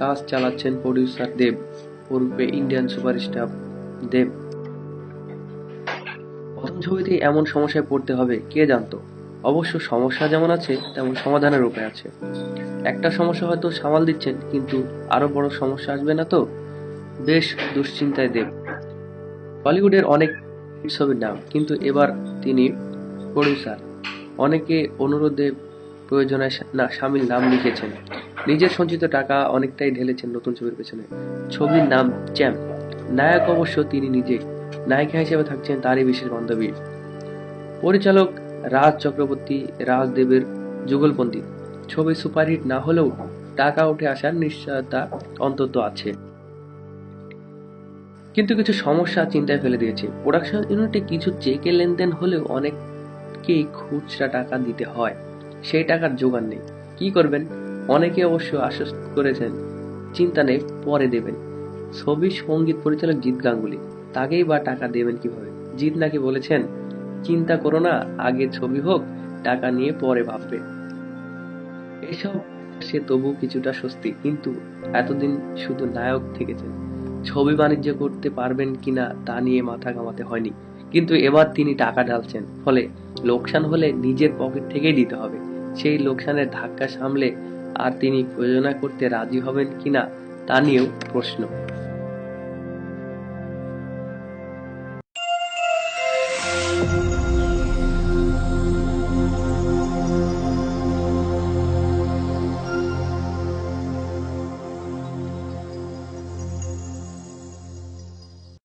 কাজ চালাচ্ছেন প্রডিউসার দেব ওরূপে ইন্ডিয়ান সুপারস্টার দেব। প্রথম ছবিতেই এমন সমস্যায় পড়তে হবে, কে জানতো? অবশ্য সমস্যা যেমন আছে, তেমন সমাধানের উপায় আছে। একটা সমস্যা হয়তো সামাল দিচ্ছেন, কিন্তু আরও বড় সমস্যা আসবে না তো? বেশ দুশ্চিন্তায় দেব। বলিউডের অনেক ছবির নাম, কিন্তু এবার তিনি প্রডিউসার। অনেকে অনুরোধে প্রয়োজনে না স্বামীর নাম লিখেছেন। নিজের সঞ্চিত টাকা অনেকটাই ঢেলেছেন নতুন ছবির পেছনে। ছবির নাম চ্যাম্প। নায়ক অবশ্য তিনি নিজে। নায়িকা হিসেবে থাকছেন তারই বিশেষ বান্ধবী। পরিচালক রাজ চক্রবর্তী, রাজদেবের যুগলপন্থী ছবি সুপারহিট না হলেও টাকা উঠে আসার নিশ্চয়তা অন্তত আছে। কিন্তু কিছু সমস্যা চিন্তায় ফেলে দিয়েছে। প্রোডাকশন ইউনিটে কিছু চেকে লেনদেন হলেও অনেককেই খুচরা টাকা দিতে হয়। সেই টাকার জোগান নেই। কি করবেন? অনেকে অবশ্য আশ্বস্ত করেছেন, চিন্তা নেই, পরে দেবেন। ছবির সংগীত পরিচালক জিৎ গাঙ্গুলি, তাকেই বা টাকা দেবেন কীভাবে? জিৎ নাকি বলেছেন চিন্তা করো না, আগে ছবি হোক, টাকা নিয়ে পরে ভাববে। এসব সে তবু কিছুটা স্বস্তি, কিন্তু এতদিন শুধু নায়ক থেকেছেন। ছবি বাণিজ্য করতে পারবেন কিনা তা নিয়ে মাথা ঘামাতে হয়নি, কিন্তু এবার তিনি টাকা ঢালছেন, ফলে লোকসান হলে নিজের পকেট থেকেই দিতে হবে। সেই লোকসানের ধাক্কা সামলে আর তিনি প্রযোজনা করতে রাজি হবেন কিনা তা নিয়েও প্রশ্ন।